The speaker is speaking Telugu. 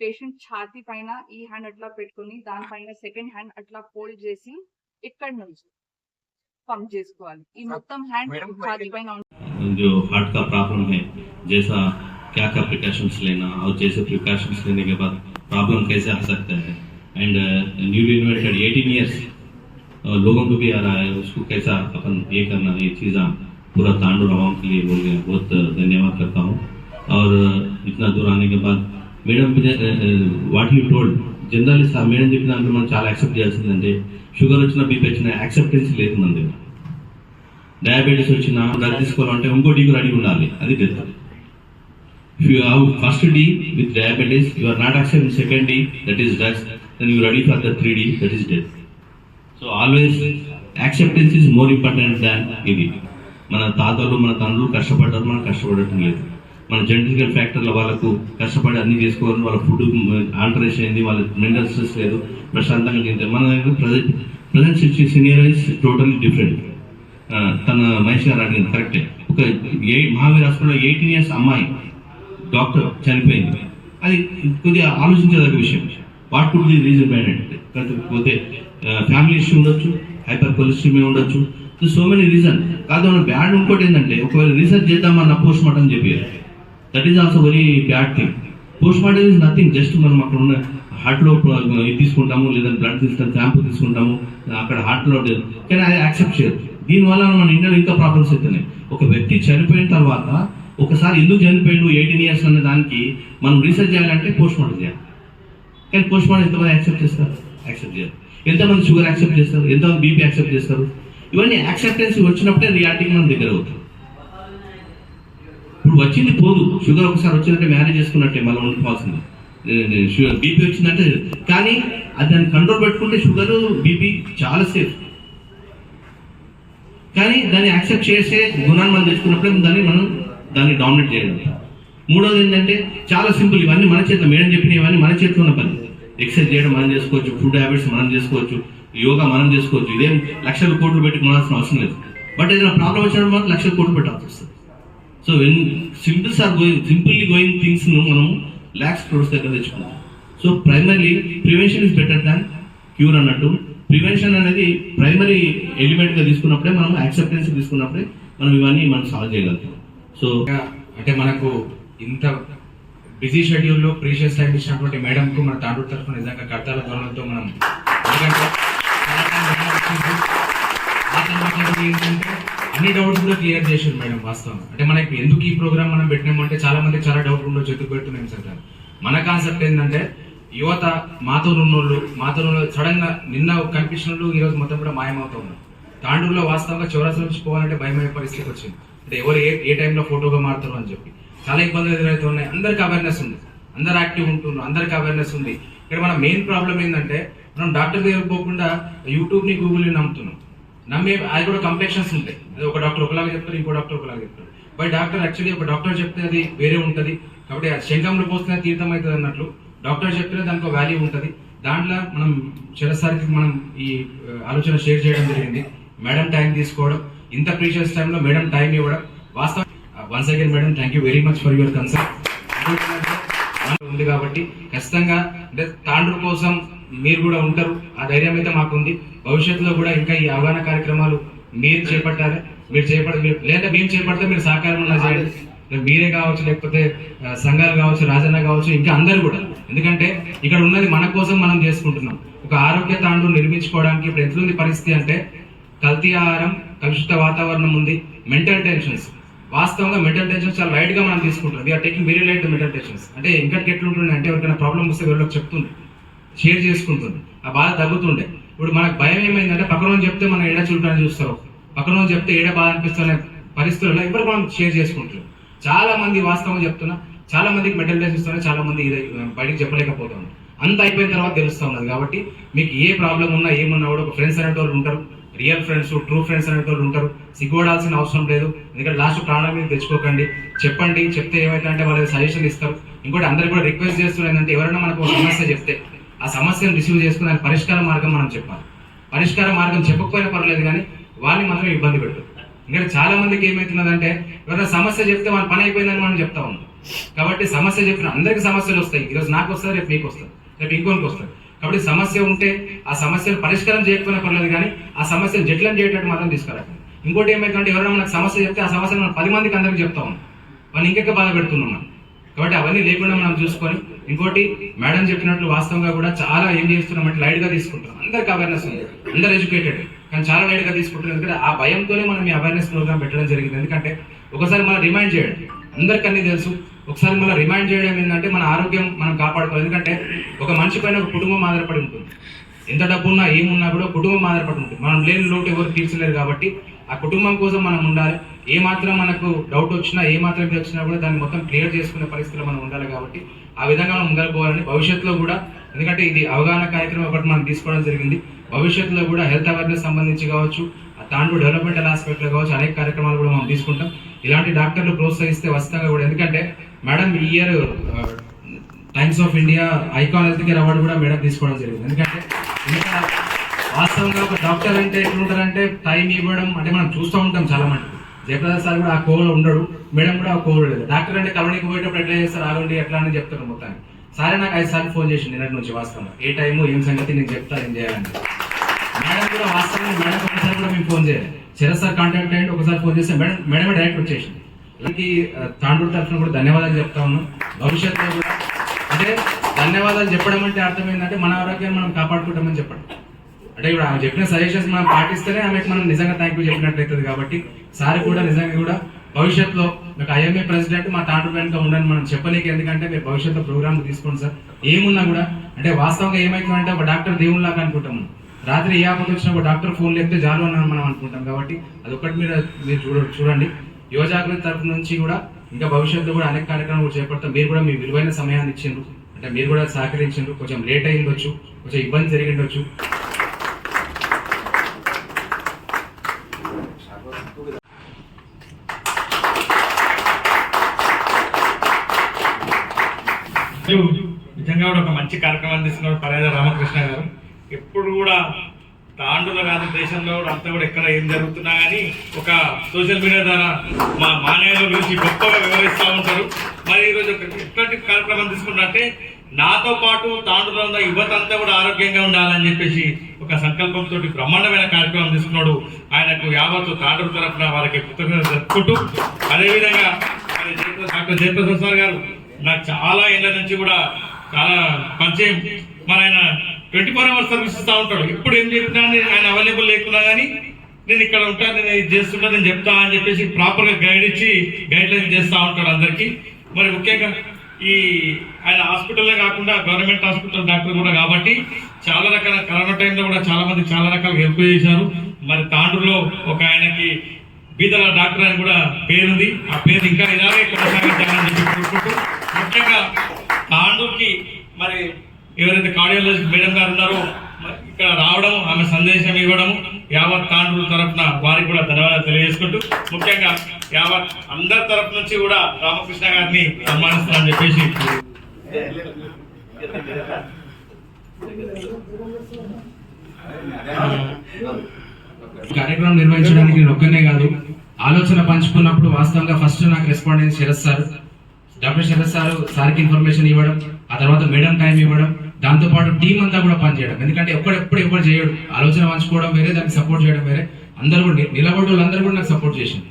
పేషెంట్ ఛాతీ పైన ఈ హ్యాండ్ అట్లా పెట్టుకొని దానిపైన సెకండ్ హ్యాండ్ అట్లా ఫోల్డ్ చేసి ఇక్కడ నుంచి పంప్ చేసుకోవాలి ఈ మొత్తం హ్యాండ్ Madam, ఛాతీ పైన ఉంటుంది. जो हार्ट का प्रॉब्लम है जैसा क्या क्या प्रिकॉशंस लेना और जैसे प्रिकॉशंस लेने के बाद प्रॉब्लम कैसे आ सकता है एंड न्यूली इन्वेंटेड 18 इयर्स लोगों को भी आ रहा है उसको कैसा अपन ये करना ये चीज़ पूरा तांडूर आवाम के लिए बोल गया बहुत uh, धन्यवाद करता हूँ और uh, इतना दूर आने के बाद madam what you told generalist ఆ మేడం చెప్పిన దాంట్లో మనం చాలా యాక్సెప్ట్ చేయాల్సిందంటే షుగర్ వచ్చిన బీపీ వచ్చిన యాక్సెప్టెన్స్ లేదు మన దగ్గర డయాబెటీస్ వచ్చిన డ్రగ్ తీసుకోవాలంటే ఇంకో డీ రెడీ ఉండాలి. అది death if you have first D with diabetes you are not accept second D that is drugs then you ready for the three D that is death so always acceptance is more important than ఇది మన తాతలు మన తండ్రులు కష్టపడ్డారు మనం కష్టపడటం లేదు. మన జెనటికల్ ఫ్యాక్టర్ల వాళ్ళకు కష్టపడి అన్ని చేసుకోవాలని వాళ్ళ ఫుడ్ ఆల్టరేషన్ అయింది వాళ్ళ మెంటల్ స్ట్రెస్ లేదు ప్రశాంతంగా తింటారు మన దగ్గర present present senior is totally different తన మహేష్ గారు అడిగింది కరెక్టే ఒక ఏ మహావీర్ హాస్పిటల్లో ఎయిటీన్ ఇయర్స్ అమ్మాయి డాక్టర్ చనిపోయింది. అది కొద్దిగా ఆలోచించదగ్గ విషయం. What could the reason behind కాకపోతే ఫ్యామిలీ ఇష్యూ ఉండొచ్చు హైపర్ కొలెస్ట్రమీ ఉండొచ్చు. సో మెనీ రీజన్ కాదు మన బ్యాడ్ ఇంకోటి ఏంటంటే ఒకవేళ రీసెర్చ్ చేద్దామన్న పోస్ట్ మార్టం చెప్పారు. That is also very bad thing post mortem is nothing just మనం అక్కడ ఉన్న హార్ట్లో ఇది తీసుకుంటాము లేదా బ్లడ్ తీసుకుంటాం శాంపుల్ తీసుకుంటాము అక్కడ హార్ట్లో కానీ అది యాక్సెప్ట్ చేయదు దీనివల్ల మన ఇండియాలో ఇంకా ప్రాబ్లమ్స్ అవుతున్నాయి ఒక వ్యక్తి చనిపోయిన తర్వాత ఒకసారి ఎందుకు చనిపోయిండు ఎయిటీన్ ఇయర్స్ అనే దానికి మనం రీసెర్చ్ చేయాలంటే పోస్ట్ మార్టం చేయాలి. కానీ పోస్ట్ మార్టం ఎంతమంది యాక్సెప్ట్ చేస్తారు? యాక్సెప్ట్ చేయరు. ఎంతమంది షుగర్ యాక్సెప్ట్ చేస్తారు? ఎంతమంది బీపీ యాక్సెప్ట్ చేస్తారు? ఇవన్నీ యాక్సెప్టెన్స్ వచ్చినప్పుడే రియాలిటీ మన దగ్గర అవుతుంది. వచ్చింది పోదు. షుగర్ ఒకసారి వచ్చిందంటే మ్యారేజ్ చేసుకున్నట్టే మళ్ళీ ఉండిపోవాల్సింది. షుగర్ బీపీ వచ్చిందంటే కానీ అది దాన్ని కంట్రోల్ పెట్టుకుంటే షుగర్ బీపీ చాలా సేఫ్. కానీ దాన్ని యాక్సెప్ట్ చేసే గుణాన్ని మనం తెచ్చుకున్నప్పుడే దాన్ని మనం దాన్ని డామినేట్ చేయగలుగుతాం మూడోది ఏంటంటే చాలా సింపుల్ ఇవన్నీ మన చేతిలో మేడం చెప్పిన ఇవన్నీ మన చేతిలో ఉన్న పని. ఎక్సర్సైజ్ చేయడం మనం చేసుకోవచ్చు ఫుడ్ హ్యాబిట్స్ మనం చేసుకోవచ్చు యోగా మనం చేసుకోవచ్చు. ఇదేం లక్షల కోట్లు పెట్టుకోవాల్సిన అవసరం లేదు. బట్ ఏదైనా ప్రాబ్లం వచ్చినప్పుడు మాత్రం లక్షల కోట్లు పెట్టాల్సి వస్తుంది. So when simples are going simply going థింగ్స్ను మనం ల్యాక్స్ క్రోర్స్ దగ్గర తెచ్చుకున్నాం. So primarily prevention is better than cure అన్నట్టు. ప్రివెన్షన్ అనేది ప్రైమరీ ఎలిమెంట్గా తీసుకున్నప్పుడే మనం యాక్సెప్టెన్స్ తీసుకున్నప్పుడే మనం ఇవన్నీ మనం సాల్వ్ చేయగలుగుతాం. సో అంటే మనకు ఇంత బిజీ షెడ్యూల్లో ప్రీషియస్ టైం ఇచ్చినటువంటి మేడం కు మన తాండూరు తరఫున నిజంగా కర్తాల ధోరణితో మనం ఎందుకంటే ఏంటంటే అన్ని డౌట్స్ కూడా క్లియర్ చేశారు మేడం వాస్తవం అంటే మనకి ఎందుకు ఈ ప్రోగ్రామ్ మనం పెట్టినామంటే చాలా మంది చాలా డౌట్ ఉండొచ్చు ఎందుకు పెడుతున్నాం సార్ మన కాన్సెప్ట్ ఏంటంటే యువత మాతో ఉన్నోళ్ళు మాతో సడన్గా నిన్న కనిపించిన వాళ్ళు ఈ రోజు మొత్తం కూడా మాయమవుతా ఉన్నారు తాండూరులో వాస్తవంగా చౌరస్తా నుంచి పోవాలంటే భయమయ్యే పరిస్థితి వచ్చింది. అంటే ఎవరు ఏ ఏ టైంలో ఫోటోగా మారుతారు అని చెప్పి. చాలా ఇబ్బందులు ఎదురవుతున్నాయి అందరికి అవేర్నెస్ ఉంది. అందరు యాక్టివ్ ఉంటున్నారు. అందరికి అవేర్నెస్ ఉంది. ఇక్కడ మన మెయిన్ ప్రాబ్లం ఏంటంటే మనం డాక్టర్ దగ్గర పోకుండా యూట్యూబ్ని గూగుల్ని నమ్ముతున్నాం. నమ్మే అది కూడా కంప్లెక్షన్స్ ఉంటాయి. అది ఒక డాక్టర్ ఒకలాగా చెప్తారు ఇంకో డాక్టర్ ఒకలాగా చెప్తారు బట్ డాక్టర్ యాక్చువల్లీ ఒక డాక్టర్ చెప్తే అది వేరే ఉంటుంది. కాబట్టి ఆ శంఖంలో పోస్తే తీర్థం అవుతుంది అన్నట్లు డాక్టర్ చెప్తే దానికి ఒక వాల్యూ ఉంటుంది. దాంట్లో మనం చిరసారికి మనం ఈ ఆలోచన షేర్ చేయడం జరిగింది. మేడం టైం తీసుకోవడం. ఇంత ప్రీషియస్ టైంలో మేడం టైం ఇవ్వడం. వాస్తవం once again madam thank you very much for your concern ఉంది కాబట్టి ఖచ్చితంగా అంటే తాండ్రు కోసం మీరు కూడా ఉంటారు. ఆ ధైర్యం అయితే మాకుంది. భవిష్యత్తులో కూడా ఇంకా ఈ అవగాహన కార్యక్రమాలు మీరు చేపట్టాలి. మీరు చేపడ మీరు- లేదా మేము చేపడితే మీరు సహకారం చేయండి. మీరే కావచ్చు లేకపోతే సంఘాలు కావచ్చు రాజన్న కావచ్చు ఇంకా అందరు కూడా. ఎందుకంటే ఇక్కడ ఉన్నది మన కోసం మనం చేసుకుంటున్నాం. ఒక ఆరోగ్య తాండ్రు నిర్మించుకోవడానికి ఇప్పుడు ఎట్లుంది పరిస్థితి అంటే కల్తీ ఆహారం కలుషిత వాతావరణం ఉంది మెంటల్ టెన్షన్స్. వాస్తవంగా మెంటల్ టెన్షన్స్ చాలా లైట్గా మనం తీసుకుంటాం we are taking very light mental tensions అంటే ఇంకా ఎట్లుంటుండే అంటే ఎవరికైనా ప్రాబ్లం వస్తే వీళ్ళకి చెప్తుంది షేర్ చేసుకుంటుంది ఆ బాధ తగ్గుతుండే. ఇప్పుడు మనకు భయం ఏమైందంటే పక్కన చెప్తే మనం ఏడ చూడటానికి చూస్తారు పక్కన చెప్తే ఏడ బాధ అనిపిస్తున్న పరిస్థితుల్లో ఇప్పుడు మనం షేర్ చేసుకుంటున్నాం. చాలా మంది వాస్తవం చెప్తున్నా చాలా మందికి మెటల్ డేస్ ఇస్తున్నా చాలా మంది ఇది బయటికి చెప్పలేకపోతాం అంత అయిపోయిన తర్వాత తెలుస్తూ ఉన్నది కాబట్టి మీకు ఏ ప్రాబ్లం ఉన్నా ఏమున్నా కూడా ఒక ఫ్రెండ్స్ అనేటోళ్ళు ఉంటారు రియల్ ఫ్రెండ్స్ ట్రూ ఫ్రెండ్స్ అనేటోళ్ళు ఉంటారు. సిగ్గుపడాల్సిన అవసరం లేదు. ఎందుకంటే లాస్ట్ ప్రాణం మీద తెచ్చుకోకండి. చెప్పండి చెప్తే ఏమైతే అంటే వాళ్ళు సజెషన్ ఇస్తారు. ఇంకోటి అందరికి కూడా రిక్వెస్ట్ చేస్తున్నారు ఏంటంటే ఎవరైనా మనకు సమస్య చెప్తే ఆ సమస్యను రిసీవ్ చేసుకుని దాని పరిష్కార మార్గం మనం చెప్పాలి. పరిష్కార మార్గం చెప్పకపోయినా పర్లేదు కానీ వాళ్ళని మాత్రం ఇబ్బంది పెట్టు ఎందుకంటే చాలా మందికి ఏమవుతున్నదంటే ఎవరైనా సమస్య చెప్తే వాళ్ళ పని అయిపోయిందని మనం చెప్తా ఉన్నాం. కాబట్టి సమస్య చెప్పిన అందరికి సమస్యలు వస్తాయి. ఈరోజు నాకు వస్తుంది రేపు మీకు వస్తుంది రేపు ఇంకోనికి వస్తుంది. కాబట్టి సమస్య ఉంటే ఆ సమస్యను పరిష్కారం చేయకపోయినా పర్లేదు కానీ ఆ సమస్యను జట్లం చేయటట్టు మాత్రం తీసుకురాకండి. ఇంకోటి ఏమైందంటే ఎవరైనా మనకు సమస్య చెప్తే ఆ సమస్యను మనం పది మందికి అందరికి చెప్తా ఉన్నాం. మనం ఇంకెక్క బాధ పెడుతున్నాం మనం? కాబట్టి అవన్నీ లేకుండా మనం చూసుకొని ఇంకోటి మేడం చెప్పినట్లు వాస్తవంగా కూడా చాలా ఏం చేస్తున్నామంటే లైట్గా తీసుకుంటాం అందరికి అవేర్నెస్ ఉంది. అందరు ఎడ్యుకేటెడ్ కానీ చాలా లైట్గా తీసుకుంటారు ఎందుకంటే ఆ భయంతోనే మనం ఈ అవేర్నెస్ ప్రోగ్రామ్ పెట్టడం జరిగింది. ఎందుకంటే ఒకసారి మనం రిమైండ్ చేయండి. అందరికీ అన్నీ తెలుసు. ఒకసారి మనం రిమైండ్ చేయడం ఏంటంటే మన ఆరోగ్యం మనం కాపాడుకోవాలి. ఎందుకంటే ఒక మనిషి పైన ఒక కుటుంబం ఆధారపడి ఉంటుంది. ఎంత డబ్బు ఉన్నా ఏమున్నా కూడా కుటుంబం ఆధారపడి ఉంటుంది. మనం లేని లోటు ఎవరు తీర్చలేరు కాబట్టి ఆ కుటుంబం కోసం మనం ఉండాలి. ఏ మాత్రం మనకు డౌట్ వచ్చినా ఏ మాత్రం ఇది వచ్చినా కూడా దాన్ని మొత్తం క్లియర్ చేసుకునే పరిస్థితిలో మనం ఉండాలి కాబట్టి ఆ విధంగా మనం ముందరపోవాలని భవిష్యత్తులో కూడా ఎందుకంటే ఇది అవగాహన కార్యక్రమం ఒకటి మనం తీసుకోవడం జరిగింది. భవిష్యత్తులో కూడా హెల్త్ అవేర్నెస్ సంబంధించి కావచ్చు ఆ దాంట్లో డెవలప్మెంటల్ ఆస్పెక్ట్లో కావచ్చు అనేక కార్యక్రమాలు కూడా మనం తీసుకుంటాం. ఇలాంటి డాక్టర్లు ప్రోత్సహిస్తే వస్తాగా కూడా ఎందుకంటే మేడం ఈ year Times of India icon health care award కూడా మేడం తీసుకోవడం జరిగింది. ఎందుకంటే ఎందుకంటే వాస్తవంగా ఒక డాక్టర్ అంటే ఎట్లుంటారంటే టైం ఇవ్వడం అంటే మనం చూస్తూ ఉంటాం చాలా మంది జయప్రదాద్ సార్ కూడా ఆ కోవలో ఉండడు మేడం కూడా ఆ కోవలో లేదు. డాక్టర్ అంటే కలవనికి పోయేటప్పుడు ఎట్లా చేస్తారు ఆగండి ఎట్లా అని చెప్తారు మొత్తాన్ని సారే నాకు ఐదు సార్లు ఫోన్ చేసి నిన్నటి నుంచి వాస్తవంగా. ఏ టైము ఏం సంగతి నేను చెప్తాను ఏం చేయాలని. మేడం కూడా వాస్తవంగా మేడం ఒకసారి కూడా మేము ఫోన్ చేయాలి శరత్ సార్ కాంటాక్ట్ అయ్యండి ఒకసారి ఫోన్ చేస్తే మేడం మేడమే డైరెక్ట్ వచ్చేసింది వీళ్ళకి తాండూరు తరఫున కూడా ధన్యవాదాలు చెప్తా ఉన్నాం. భవిష్యత్తులో కూడా అంటే ధన్యవాదాలు చెప్పడం అంటే అర్థం ఏంటంటే మన ఆరోగ్యాన్ని మనం కాపాడుకుంటామని చెప్పడం. అంటే ఇప్పుడు ఆమె చెప్పిన సజెషన్స్ మనం పాటిస్తేనే ఆమెకు మనం నిజంగా థ్యాంక్ యూ చెప్పినట్టు అవుతుంది కాబట్టి సార్ కూడా నిజంగా కూడా భవిష్యత్తులో మీకు ఐఎంఏ ప్రెసిడెంట్ మా తాండ్రు వెనుక ఉండని మనం చెప్పలేక ఎందుకంటే మీరు భవిష్యత్తులో ప్రోగ్రామ్ తీసుకోండి సార్. ఏమున్నా కూడా అంటే వాస్తవంగా ఏమవుతుందంటే ఒక డాక్టర్ దేవుళ్ళలాగా అనుకుంటాం రాత్రి ఏ ఆపద వచ్చినా ఒక డాక్టర్ ఫోన్ లేపితే జాలు అని మనం అనుకుంటాం కాబట్టి అది ఒకటి మీరు మీరు చూడ చూడండి. యువ తరపు నుంచి కూడా ఇంకా భవిష్యత్తులో కూడా అనేక కార్యక్రమాలు కూడా చేపడతాం. మీరు కూడా మీ విలువైన సమయాన్ని ఇచ్చిండ్రు. అంటే మీరు కూడా సహకరించిండ్రు. కొంచెం లేట్ అయ్యిండొచ్చు. కొంచెం ఇబ్బంది జరిగిండొచ్చు. నిజంగా కూడా ఒక మంచి కార్యక్రమం తీసుకున్నారు పర్యాద రామకృష్ణ గారు. ఎప్పుడు కూడా తాండూల కాదు దేశంలో కూడా అంతా కూడా ఎక్కడ ఏం జరుగుతున్నా కానీ ఒక సోషల్ మీడియా ద్వారా మా మానవుల గురించి గొప్పగా వివరిస్తూ ఉంటారు. మరి ఈరోజు ఒక ఎట్లాంటి కార్యక్రమం తీసుకున్నట్టే నాతో పాటు తాండులో ఉన్న యువత అంతా కూడా ఆరోగ్యంగా ఉండాలని చెప్పేసి ఒక సంకల్పంతో బ్రహ్మాండమైన కార్యక్రమం తీసుకున్నాడు. ఆయనకు యావత్తు తాండూరు తరఫున వారికి కృతజ్ఞత జరుపుకుంటూ అదేవిధంగా డాక్టర్ జయప్రసాద్ సార్ గారు నాకు చాలా ఏళ్ళ నుంచి కూడా చాలా పరిచయం. మరి ఆయన ట్వంటీ ఫోర్ అవర్స్ సర్వీస్ ఇస్తూ ఉంటాడు. ఇప్పుడు ఏం చెప్పినా ఆయన అవైలబుల్ లేకున్నా కానీ నేను ఇక్కడ ఉంటాను నేను ఇది చేస్తుంటా నేను చెప్తా అని చెప్పేసి ప్రాపర్గా గైడ్ ఇచ్చి గైడ్ లైన్ చేస్తూ ఉంటాడు అందరికీ. మరి ముఖ్యంగా ఈ ఆయన హాస్పిటల్లే కాకుండా గవర్నమెంట్ హాస్పిటల్ డాక్టర్ కూడా కాబట్టి చాలా రకాల కరోనా టైంలో కూడా చాలా మంది చాలా రకాలుగా హెల్ప్ చేశారు. మరి తాండ్రులో ఒక ఆయనకి బీదల డాక్టర్ అని కూడా పేరుంది. ఆ పేరు ఇంకా ఇలాగే కొనసాగించాలని చెప్పి కోరుకుంటూ ముఖ్యంగా తాండూరుకి మరి ఎవరైతే కార్డియాలజిస్ట్ మేడం గారు ఉన్నారో మరి ఇక్కడ రావడం ఆమె సందేశం ఇవ్వడం యావత్ తాండూరు తరఫున వారికి కూడా ధన్యవాదాలు తెలియజేసుకుంటూ ముఖ్యంగా యావత్ అందరి తరఫు నుంచి కూడా రామకృష్ణ గారిని సన్మానిస్తానని చెప్పేసి ఈ కార్యక్రమం నిర్వహించడానికి నేను ఒక్కనే కాదు ఆలోచన పంచుకున్నప్పుడు వాస్తవంగా ఫస్ట్ నాకు respondence Sharath sir. Doctor Sharath sir సార్కి ఇన్ఫర్మేషన్ ఇవ్వడం ఆ తర్వాత మేడం టైం ఇవ్వడం దాంతో పాటు టీం అంతా కూడా పనిచేయడం. ఎందుకంటే ఎప్పుడెప్పుడు ఎప్పుడు చేయడు. ఆలోచన పంచుకోవడం వేరే దానికి సపోర్ట్ చేయడం వేరే. అందరూ కూడా నిలబడి వాళ్ళందరూ కూడా నాకు సపోర్ట్ చేసింది.